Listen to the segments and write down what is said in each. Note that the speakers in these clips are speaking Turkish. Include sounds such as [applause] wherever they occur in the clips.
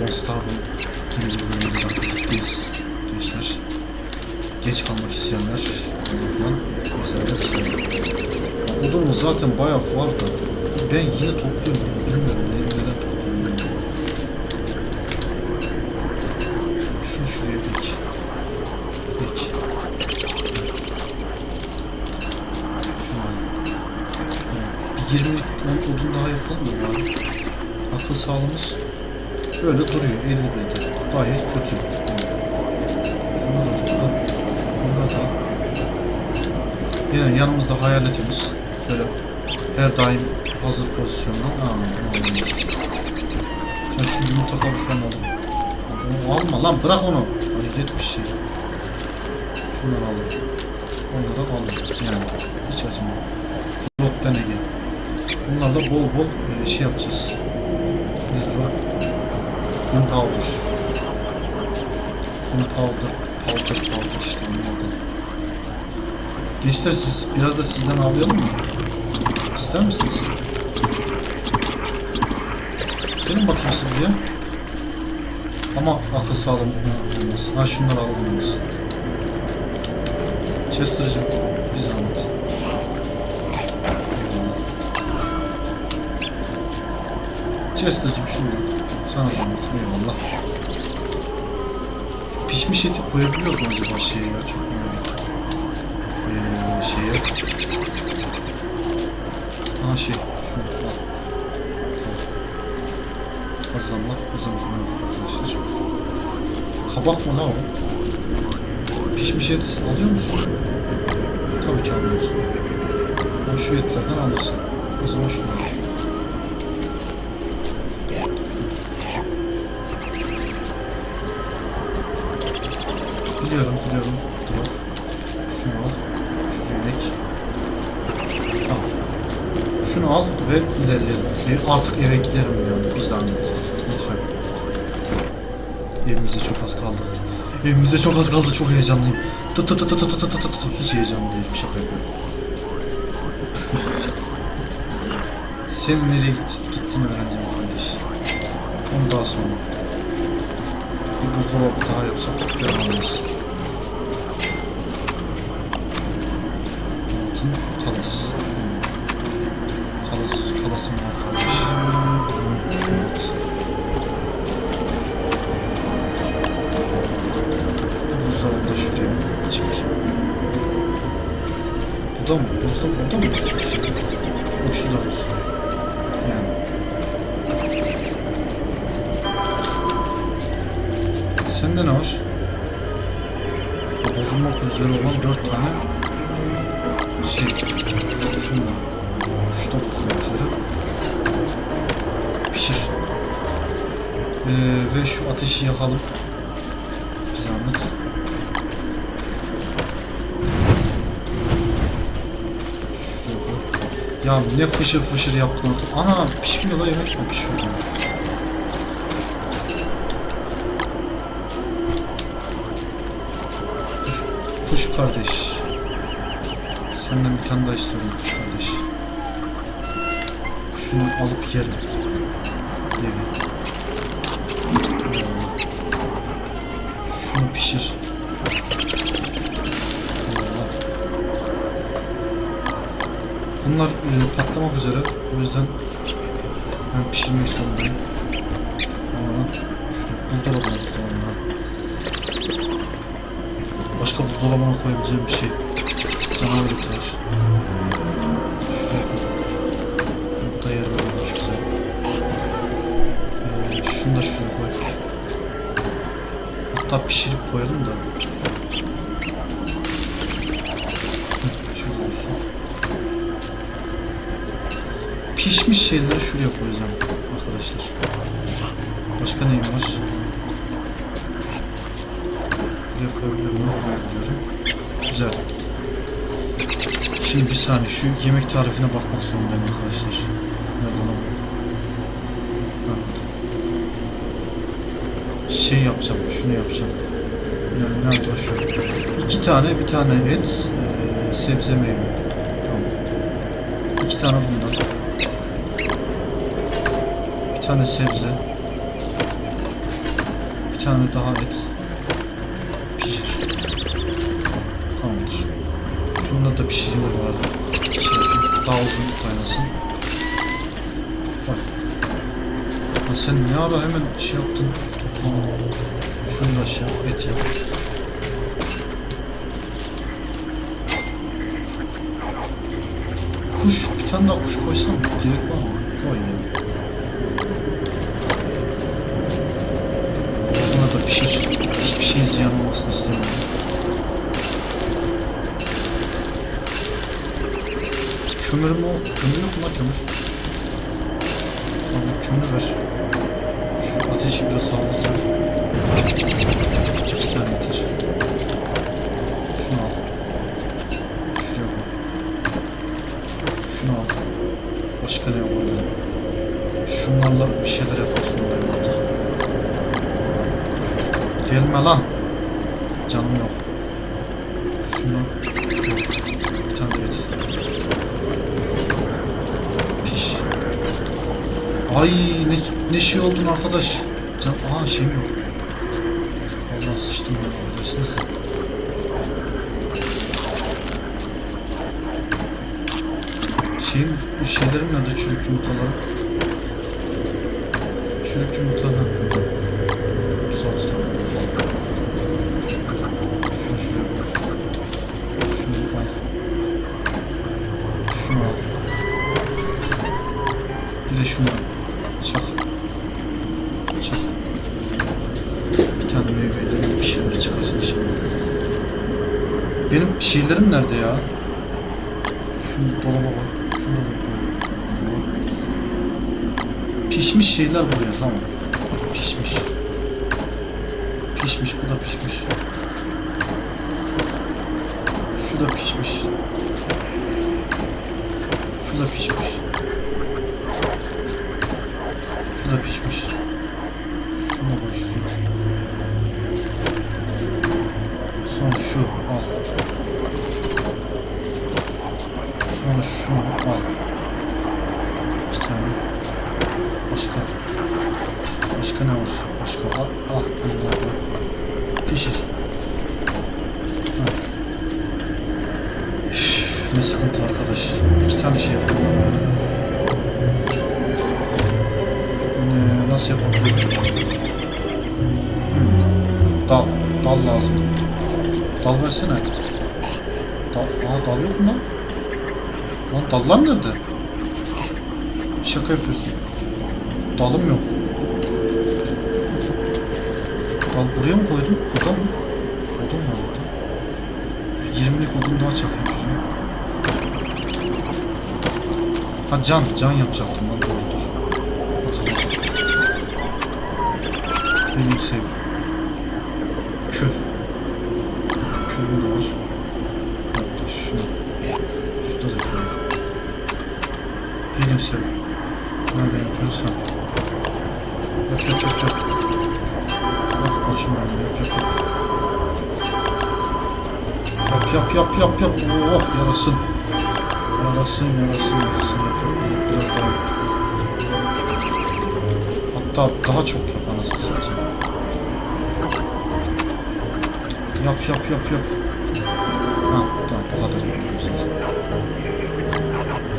Bir bölümünde daha birlikteyiz gençler. Geç kalmak isteyenler buradan mesela. Odamız zaten bayağı var da ben yine topluyorum. Bilmiyorum ne, neden topluyorum. Şunu şuraya ek. Ek. Şunu al. Bir 20 odun daha yapalım mı bari? Akıl sağlığımız Böyle duruyor 50 binde. Gayet kötü. Yani yanımızda hayaletimiz. Böyle her daim hazır pozisyonda. Aa. Sen şu yumurta kabuklarını al. Onu alma lan bırak onu. Hayret bir şey. Şunları alın. Onları alın. Yani hiç acıma. Lot denege. Bunlarla bol bol e, şey yapacağız. Nedir o? Gunpowder. Gunpowder, powder, powder işte onlardan. Gençler siz biraz da sizden avlayalım mı? İster misiniz? Gelin bakayım siz ya. Ama akıl sağlam olmaz. Ha şunları alalım yalnız. Chester'cığım bir zahmet. Eyvallah. Sana zahmet eyvallah. Pişmiş eti koyabiliyor mu acaba şeye ya? Çok merak. Ee, şeye. Ha şey. Şunu kazanmak arkadaşlar. Kabak mı la o? Pişmiş et alıyor musun? Tabii ki almıyorsun. O şu etlerden alırsın. O zaman şunu al. Evimize çok az kaldı. Çok heyecanlıyım. Tı tı tı tı tı tı tı tı tı tı. Hiç heyecanlı değilim. Şaka yapıyorum. [laughs] Senin nereye gitt- gittiğini öğreneceğim kardeş. Onu daha sonra. Bir buzdolabı daha yapsak çok güzel Bu da mı? Buzdolabı da mı? Bu şurada. Yani. Sende ne var? Bozulmak üzere olan dört tane şey. Şundan. Şu da bozulmak üzere. Pişir. Ee, ve şu ateşi yakalım. Ya ne fışır fışır yaptın orada. Ana pişmiyor la yemek mi pişiyor? Kuş kardeş. Senden bir tane daha istiyorum kuş kardeş. Şunu alıp yerim. Yerim. Yemek tarifine bakmak zorundayım arkadaşlar. Ha, burada. Şey yapacağım, şunu yapacağım. Ne, nerede o şu? İki tane, bir tane et, eee, sebze meyve. Tamam. İki tane bundan. Bir tane sebze. tane daha et. Pişir. Tamamdır. Şunda da pişirici vardı. Şey daha uzun kaynasın. Bak. Lan sen ne ara hemen şey yaptın? Toplamadın. Şunu da şey yap, et yap. Kuş, bir tane daha kuş koysam? Gerek var mı? Koy ya. Buna da pişir. Hiçbir Kömür mü o? Kömür yok mu lan kömür? Tamam kömür ver. Şu ateşi biraz havalayacağım. İki tane yeter. Şunu al. Şuraya koy. Şunu al. Başka ne yapabilirim? Şunlarla bir şeyler yapmak zorundayım artık. Gelme lan. Canım yok. Şunu bir tane de et. Piş. Ay ne, ne şey oldun arkadaş. Can, aha şeyim yok. Allah sıçtım ya. Neredesiniz? Şeyim, şeylerim nerede çürük yumurtalarım? Çürük yumurta ha burada. Sağ ol, tamam. Şunu şuraya koy. Şunu al. Şunu al. Bir de şunu al. Çak. Çak. Bir tane meyveyle bir şeyler çıkarsın inşallah. Benim şeylerim nerede ya? Şunu dolaba koy. Şunu da koy. Tamam. Pişmiş şeyler buraya tamam. Pişmiş. Pişmiş bu da pişmiş. Şu da pişmiş. Şu da pişmiş. Şu da pişmiş. Şunu da koy şuraya. Son şu al. Sonra şunu al. İki tane. Başka. Başka ne var? Başka al. Al. Bunlar var. Pişir. Üf, ne sıkıntı arkadaş. İki tane şey yaptım böyle. Ne, nasıl yapabilirim? Hı. Dal. Dal lazım. Dal versene. Dal, aa dal yok mu lan? Lan dallar nerede? Şaka yapıyorsun. Dalım yok. Dal buraya mı koydum? Burada mı? Odun mu orada? 20'lik odun daha çakayım şuraya. Ha can, can yapacaktım lan doğru dur. Hatırladım. Benim sev. Kül. Külüm de var. Hatta şu. Şurada da kül. Bilin sev. Nerede yapıyorsan. Yap yap yap yap. Yap yap yap. Yap yap. Oh yarasın. Yarasın yarasın yarasın. Biraz daha. Hatta daha çok yap anasını satayım. Yap yap yap yap. Ha tamam bu kadar yapıyorum zaten.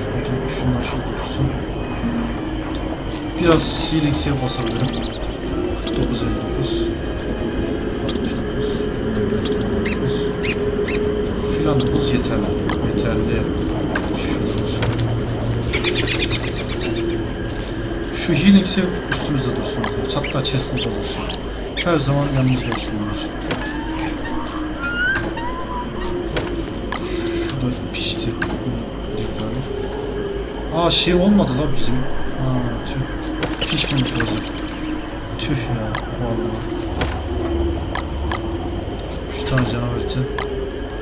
Şuradan şunlar şurada dursun. Biraz healing save basabilirim. Save üstümüzde dursun. Hatta chest'imizde dursun. Her zaman yanımızda olsun onlar. Şurada pişti. Aa şey olmadı la bizim. Aa tüh. Pişmemiş orada. Tüh ya vallahi. Şu tane canavar eti.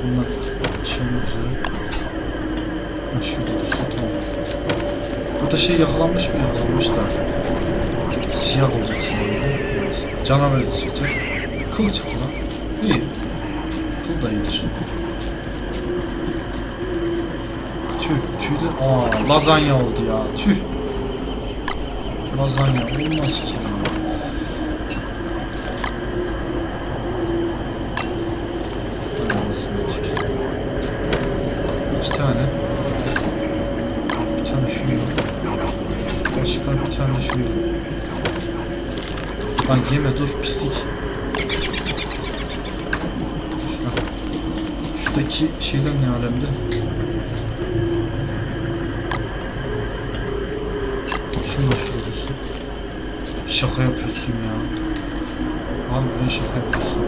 Bunlar şey olmak üzere. Ha şurada dursun tamam. Burada şey yakalanmış mı yakalanmış da. Siyah olacak sanırım. Evet. Canavar eti çıkacak. Kıl çıktı lan. İyi. Kıl da iyidir. Tüh, tüh de... Aa, lazanya oldu ya, tüh. Lazanya olmaz ki ya. Lan yeme dur pislik. Şuna. Şuradaki şeyler ne alemde? Şunu dursun. Şaka yapıyorsun ya. Harbiden şaka yapıyorsun.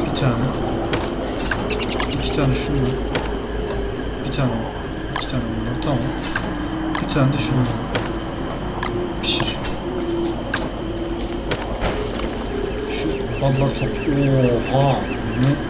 Bir tane. İki tane şundan. Bir tane. iki tane bundan. Tamam. Bir tane de şundan. Pişir. Şu ballar top. Oha. Ne?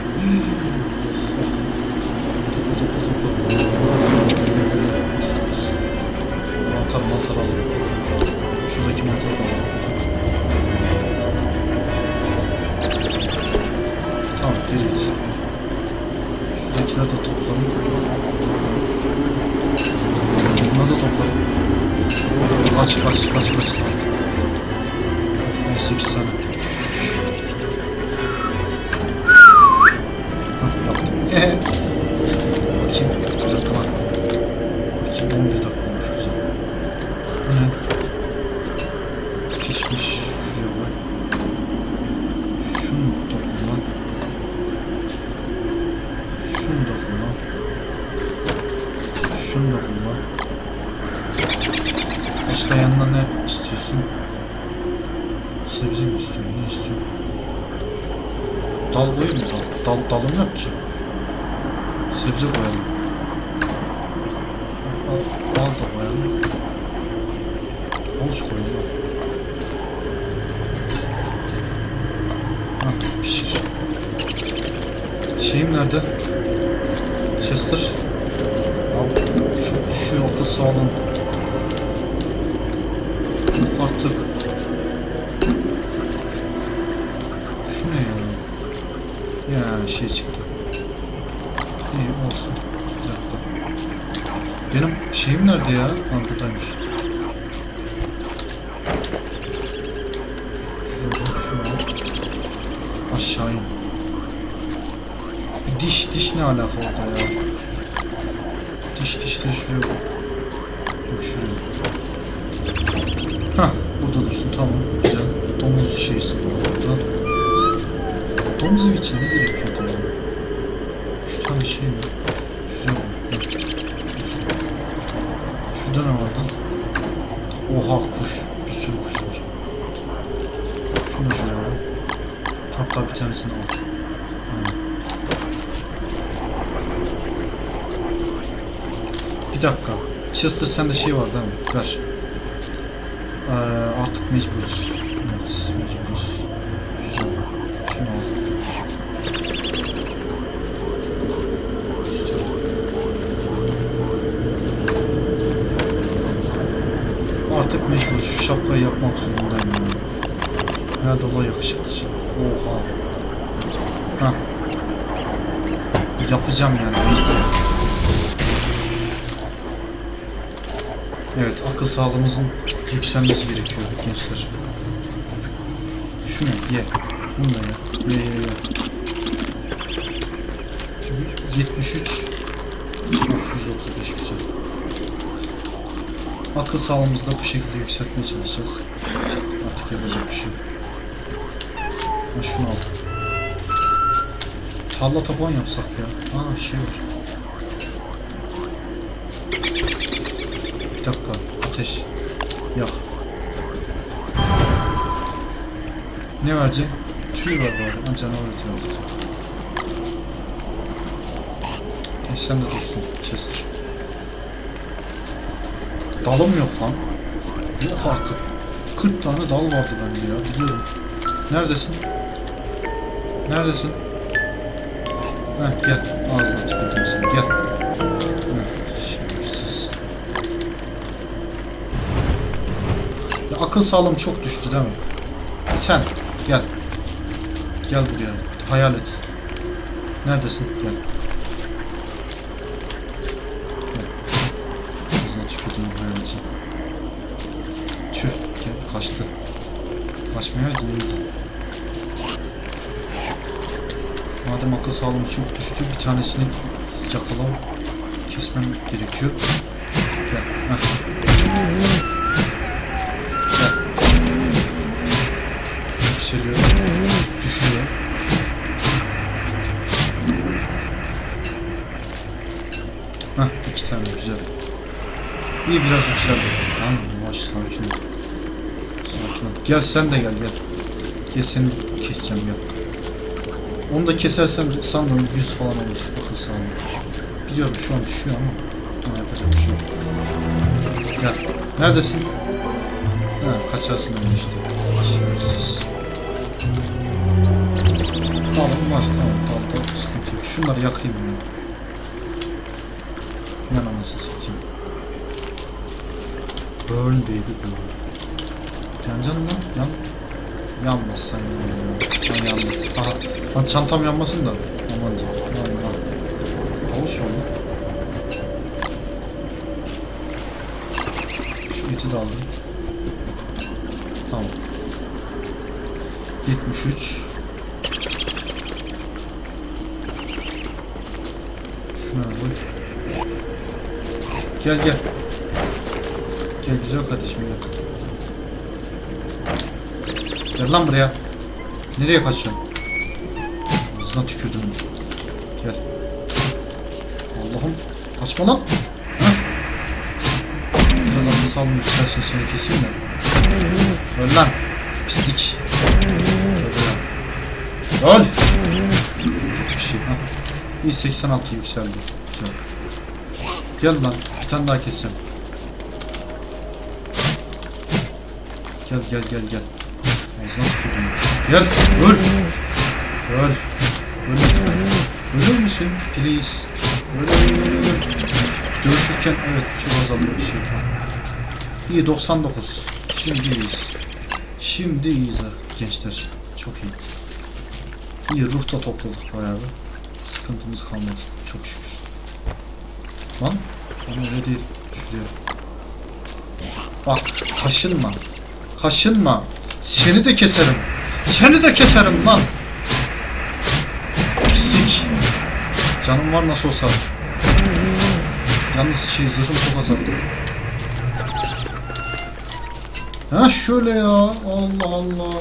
600. Yok artık. Şu ne ya? Ya şey çıktı. İyi olsun. Bir. Benim şeyim nerede ya? Ha buradaymış. Aşağı in. Diş diş ne alaka orada ya? Bir dakika. Chester sende şey var değil mi? Ver. Ee, artık mecburuz. Sağlığımızın yükselmesi gerekiyor gençler. Şunu ye. Bunu da ye. Ye ye ye. Y- 73 oh, 135 güzel. Akıl sağlığımızı da bu şekilde yükseltmeye çalışacağız. Artık yapacak bir şey yok. Ha şunu al. Tarla taban yapsak ya. Aa şey var. Bir dakika. Ateş. Yak. Ne verecek? Tüy var bari. Ha canavar eti var. E sen de dursun. Chester. Dalım yok lan. Yok artık. 40 tane dal vardı bende ya. Biliyorum. Neredesin? Neredesin? Heh gel. Ağzına tükürdüm seni. Gel. Akıl sağlığım çok düştü değil mi? Sen gel. Gel buraya. Hayal et. Neredesin? Gel. Gel. Tükürdüm hayaleti. Tüh. Gel. Kaçtı. Kaçmayaydın iyiydi. Madem akıl sağlığım çok düştü bir tanesini yakalam kesmem gerekiyor. Gel. Heh. Yükseliyor. Düşüyor. Hah iki tane güzel. İyi biraz yükseldi. Tamam yavaş sakin ol. Sakin ol. Gel sen de gel gel. Gel seni keseceğim gel. Onu da kesersem sanmıyorum 100 falan olur. Akıl sağlığı. Biliyorum şu an düşüyor ama. Ama yapacak bir şey yok. Gel. Neredesin? Ha kaçarsın öyle işte. Şerefsiz. Alınmaz tamam. Dalda sıkıntı yok. Şunları yakayım ya. Yan anasını satayım. Burn baby burn. Yanacaksın lan. Yan. Yanmaz sen yanma. Ben yandım. Aha. Lan çantam yanmasın da. Aman canım. Aman aman. Havuç oldu. Şu eti de aldım. Tamam. 73. Koy. Gel gel. Gel güzel kardeşim gel. Gel lan buraya. Nereye kaçıyorsun? Ağzına tükürdüm. Gel. Allah'ım. Kaçma lan. Heh. Biraz akıl salmıyor. İstersen seni keseyim de. Öl lan. Pislik. Gel buraya. Öl. İyi 86 yükseldi. Güzel. Gel lan. Bir tane daha keseceğim. Gel gel gel gel. Ağzına tükürdüm. Gel. Öl. Öl. Öl lütfen. Ölür müsün? Please. Öl öl öl öl. Dövüşürken evet çok azalıyor bir şey. İyi 99. Şimdi iyiyiz. Şimdi iyiyiz gençler. Çok iyi. İyi ruh da topladık bayağı bir. Sıkıntımız kalmadı. Çok şükür. Lan ama öyle değil. Şuraya. Bak kaşınma. Kaşınma. Seni de keserim. Seni de keserim lan. Pislik. Canım var nasıl olsa. Yalnız şey zırhım çok azaldı. Ha şöyle ya. Allah Allah.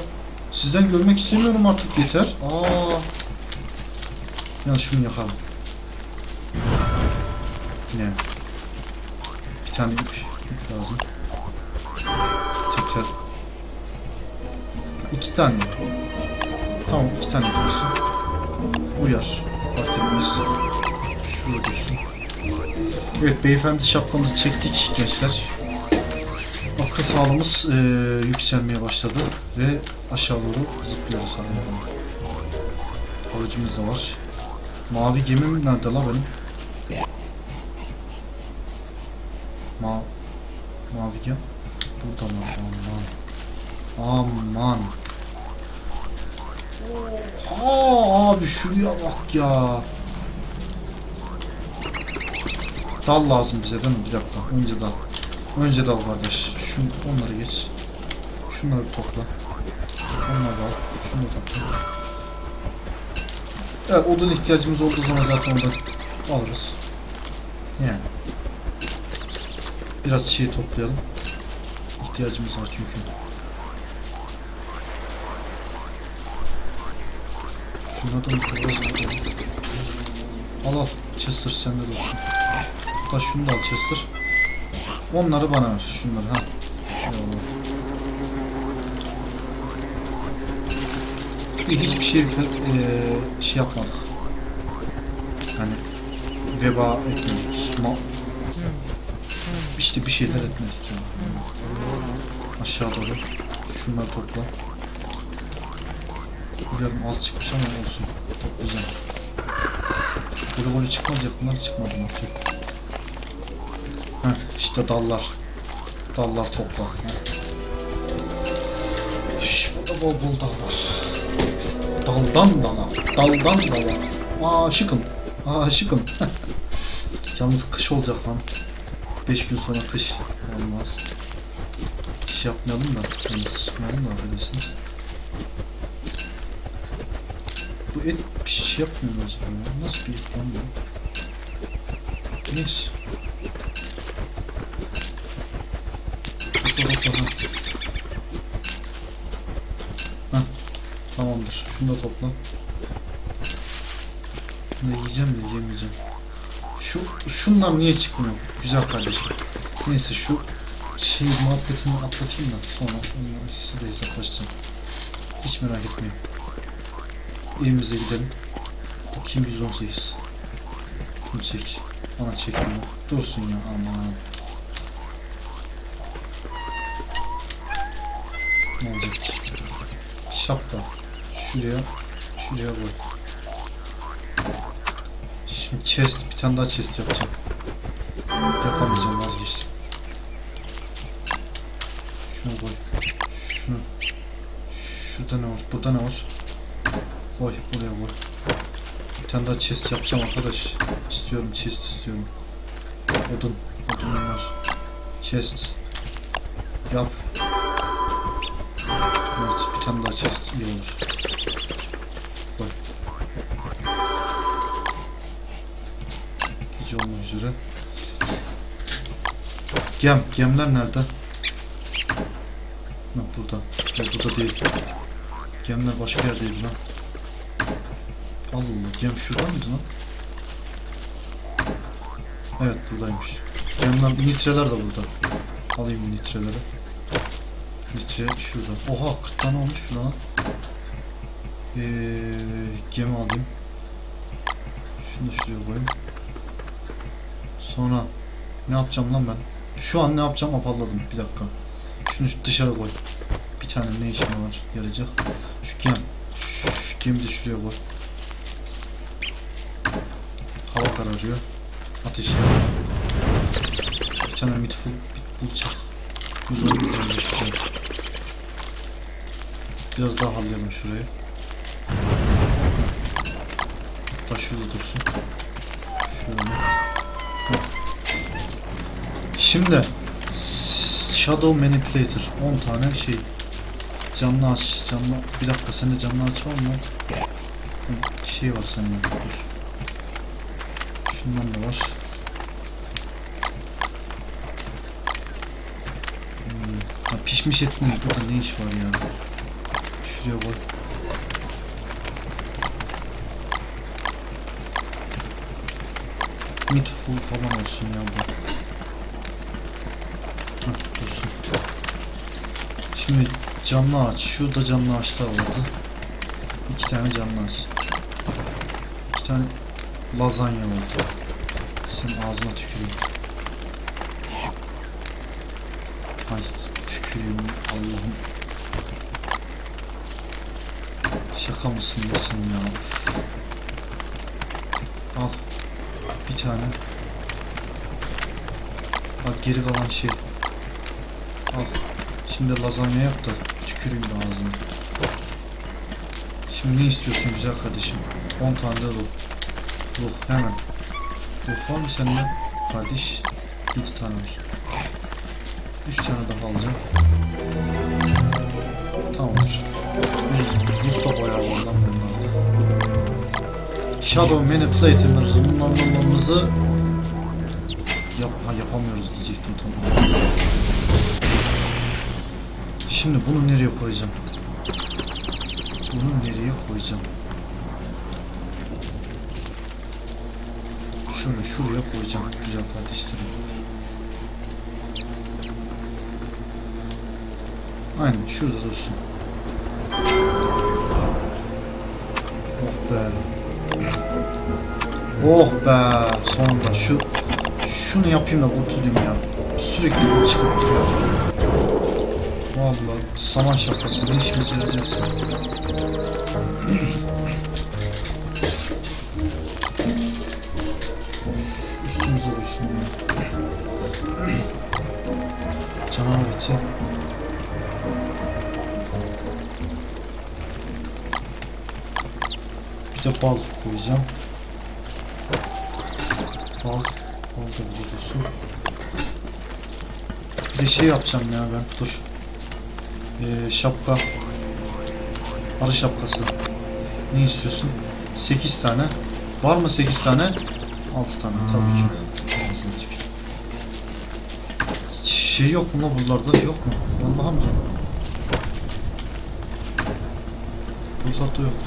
Sizden görmek istemiyorum artık yeter. Aa. Ya şunu yakalım. Ne? Bir tane ip, ip lazım. Tekrar. İki tane. Tamam iki tane dursun. Uyar. Fark etmez. Şurada dursun. Evet beyefendi şapkamızı çektik gençler. Akıl sağlığımız eee, yükselmeye başladı ve aşağı doğru zıplıyoruz. Aracımız da var. Mavi gemim nerede la benim? Ma Mavi gem. Burada mı? Aman. Aman. Oha abi şuraya bak ya. Dal lazım bize değil mi? Bir dakika. Önce dal. Önce dal kardeş. Şunu, onları geç. Şunları topla. Onları al. Da topla. Evet odun ihtiyacımız olduğu zaman zaten ondan alırız. Yani. Biraz şey toplayalım. İhtiyacımız var çünkü. Şunlardan bir kazanalım. Al al. Chester sende de olsun. Da şunu da al Chester. Onları bana ver. Şunları ha. Eyvallah. Bir hiçbir şey eee, şey yapmadık. Hani veba etmedik. Ma işte bir şeyler etmedik ya. Aşağı doğru. Şunları topla. Biliyorum az çıkmış ama olsun. Toplayacağım. Böyle böyle çıkmayacak bunlar çıkmadı yapayım. Heh işte dallar. Dallar topla. Heh. Burada bol bol dal var. Daldan dala. Daldan dala. Aşıkım. Aşıkım. [laughs] Yalnız kış olacak lan. 5 gün sonra kış. Olmaz. İş yapmayalım da. Yalnız sıkmayalım da affedersiniz. Bu et bir şey yapmıyor acaba ya? Nasıl bir et lan bu? Neyse. Topla topla ha. Hah. Tamamdır. Şunu da topla. Da yiyeceğim de yemeyeceğim. Şu şunlar niye çıkmıyor? Güzel kardeşim. Neyse şu şey muhabbetini atlatayım da sonra onunla sizi de hesaplaşacağım. Hiç merak etmeyin. Evimize gidelim. Bakayım 118. Bunu çek. Bana çekmiyor. Dursun ya aman. Ne olacak? Şapka. Şuraya. Şuraya koy. Şimdi chest. Bir tane daha chest yapacağım. Yapamayacağım vazgeçtim. Şunu koy. Şunu. Şurada ne var? Burada ne var? Koy. Buraya koy. Bir tane daha chest yapacağım arkadaş. İstiyorum chest istiyorum. Odun. Odun var. Chest. Yap. Evet bir tane daha chest iyi olur. Gem. Gemler nerede? Ha, burada. Ya, burada değil. Gemler başka yerdeydi lan. Allah Allah. Gem şurada mıydı lan? Evet buradaymış. Gemler, nitreler de burada. Alayım nitreleri. Nitre şurada. Oha 40 tane olmuş lan. Ee, gemi alayım. Şunu şuraya koyayım. Sonra ne yapacağım lan ben? Şu an ne yapacağım apalladım. Bir dakika. Şunu şu dışarı koy. Bir tane ne işime var yarayacak. Şu gem. Şu gemi de şuraya koy. Hava kararıyor. Ateş yak. Bir tane mitful bulacak. Bir tane. Biraz daha hallayalım şurayı. Hatta şurada dursun. Şöyle. Şimdi Shadow Manipulator 10 tane şey Canlı aç canlı bir dakika sende canlı aç var mı? Hı, Şey var sende dur Şundan da var Hmm, ha, Pişmiş et mi? Burada ne iş var ya? Şuraya koy Meat full falan olsun ya bu Şimdi canlı ağaç. Şurada canlı ağaçlar vardı. İki tane canlı ağaç. İki tane lazanya oldu. Senin ağzına tüküreyim. Ay tüküreyim Allah'ım. Şaka mısın nesin ya? Al. Bir tane. Bak geri kalan şey. Al. Şimdi lazanya yap da tüküreyim de. Şimdi ne istiyorsun güzel kardeşim? 10 tane de ruh. Ruh hemen. Ruh var mı sende? Kardeş. 7 tane var. 3 tane daha alacağım. Tamamdır. Ruh da var lan bunlarda. Shadow Manipulator'ımızı yap ha, yapamıyoruz diyecektim tam. Şimdi bunu nereye koyacağım? Bunu nereye koyacağım? Şöyle şuraya koyacağım güzel kardeşlerim. Aynen şurada dursun. Oh be. Oh be. Sonunda şu şunu yapayım da kurtulayım ya. Sürekli çıkıp duruyor. Vallahi saman şapkası ne işimize yarayacağız? Üstümüze dursun ya. Canavar eti. Bir de bal koyacağım. Bal. Bal da burada dursun. Bir de şey yapacağım ya ben. Dur. Şapka. Arı şapkası. Ne istiyorsun? 8 tane. Var mı 8 tane? 6 tane tabii ki. Ağzına tükür. Şey yok mu la buralarda? Yok mu? Mi? Sol tarafta yok mu?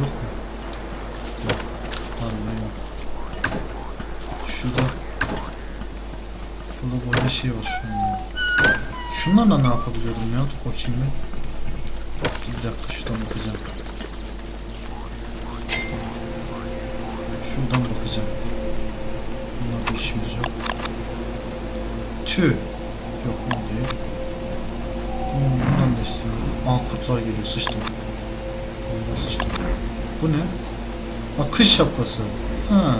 Yok mu? Yok. Harbiden yok. Şurada Burada böyle şey var. Hmm. Şunlarla ne yapabiliyorum ya? Dur bakayım bir. Bir dakika şuradan bakacağım. Şuradan bakacağım. Bunlar bir işimiz yok. Tüh. Yok o değil. Hmm, bundan da istiyorum. Aa kurtlar geliyor sıçtım. Vallahi sıçtım. Bu ne? Aa kış şapkası. Ha.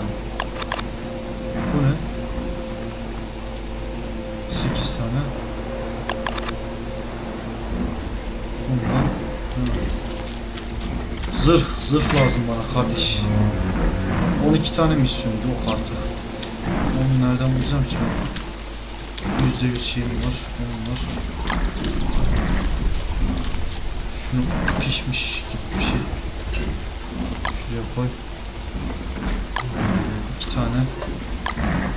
Zırh, lazım bana kardeş. 12 tane misyondu o kartı. Onu nereden bulacağım ki ben? %100 şeyim var. Onun var. Şunu pişmiş gibi bir şey. Şuraya koy. İki tane.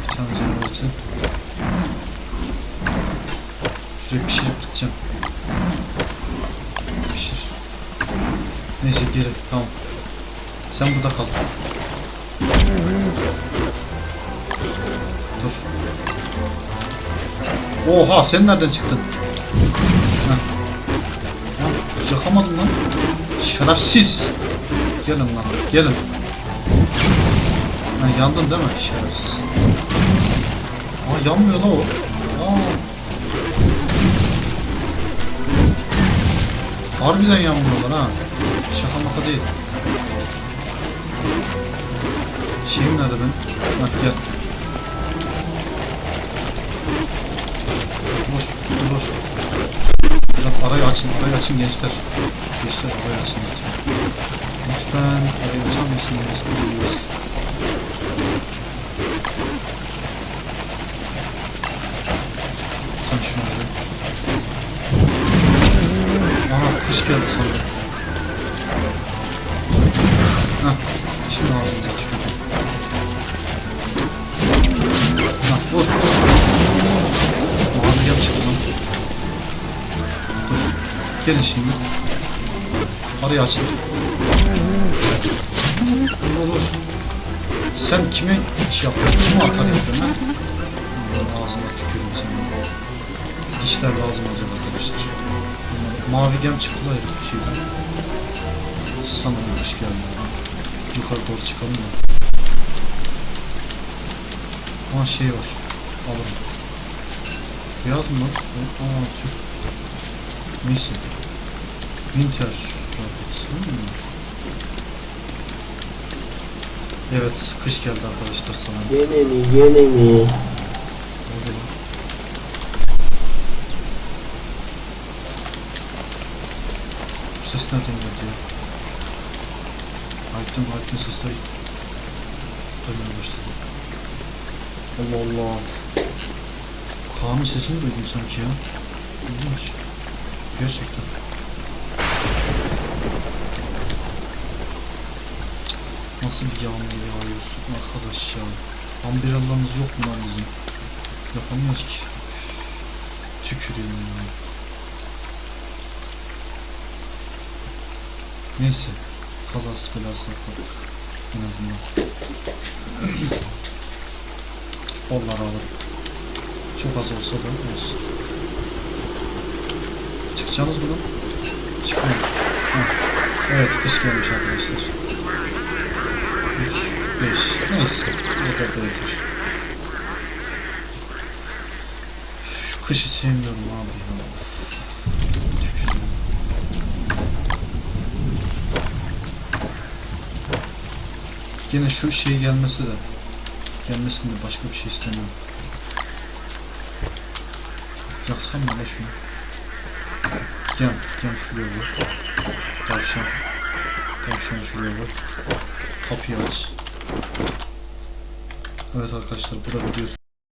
Bir tane canavarı. Şuraya pişirip gideceğim. Pişir. Neyse geri tamam. Sen burada kal. Dur. Oha sen nereden çıktın? Heh. Lan yakamadım lan. Şerefsiz. Gelin lan gelin. Ha, yandın değil mi? Şerefsiz. Aa yanmıyor la o. Aa. Harbiden yanmıyorlar ha. Şaka maka değil. Şeyim nerede ben? Bak gel. Dur, dur. Biraz arayı açın, arayı açın gençler. Gençler arayı açın lütfen. Lütfen arayı açar mısınız? Please. Sen şunu al. Aha kış geldi sanırım. Hah, şimdi ağzınıza çıkıyor. Gelin şimdi. Arayı açın. Vur. Sen kime iş yapıyorsun? Kime atar yapıyorsun lan? Böyle ağzına tükürüm senin. Dişler lazım olacak arkadaşlar. Mavi gem çıktı da bir şeyden. Sanırım hoş geldi. Yukarı doğru çıkalım da. Ama şey var. Alırım. Beyaz mı? Aa Türk. Neyse. Winter. Hmm. Evet, kış geldi arkadaşlar sana. Gene mi gene mi? Ses nereden geldi? Alp'ten Alp'ten sesler dönmeye başladı. Allah Allah. Kaan'ın sesini duydum sanki ya. İlginç. Gerçekten. Nasıl bir yağmur yağıyorsun arkadaş ya. Ambrellamız yok mu lan bizim? Yapamıyoruz ki. Tükürüyorum ya. Neyse. Kazası belası atlattık. En azından. Onlar alır. Çok az olsa da olsun. Çıkacaksınız bunu. Çıkmıyor. Heh. Evet kış gelmiş arkadaşlar. 3, 5. Neyse. Yeter de yeter. Şu kışı sevmiyorum abi ya. Gene şu şey gelmesi de gelmesin de başka bir şey istemiyorum. Yaksam mı şunu? Gel, gel şuraya vur. Tavşan. Tavşan şuraya vur. Kapıyı aç. Evet arkadaşlar bu da biliyorsunuz.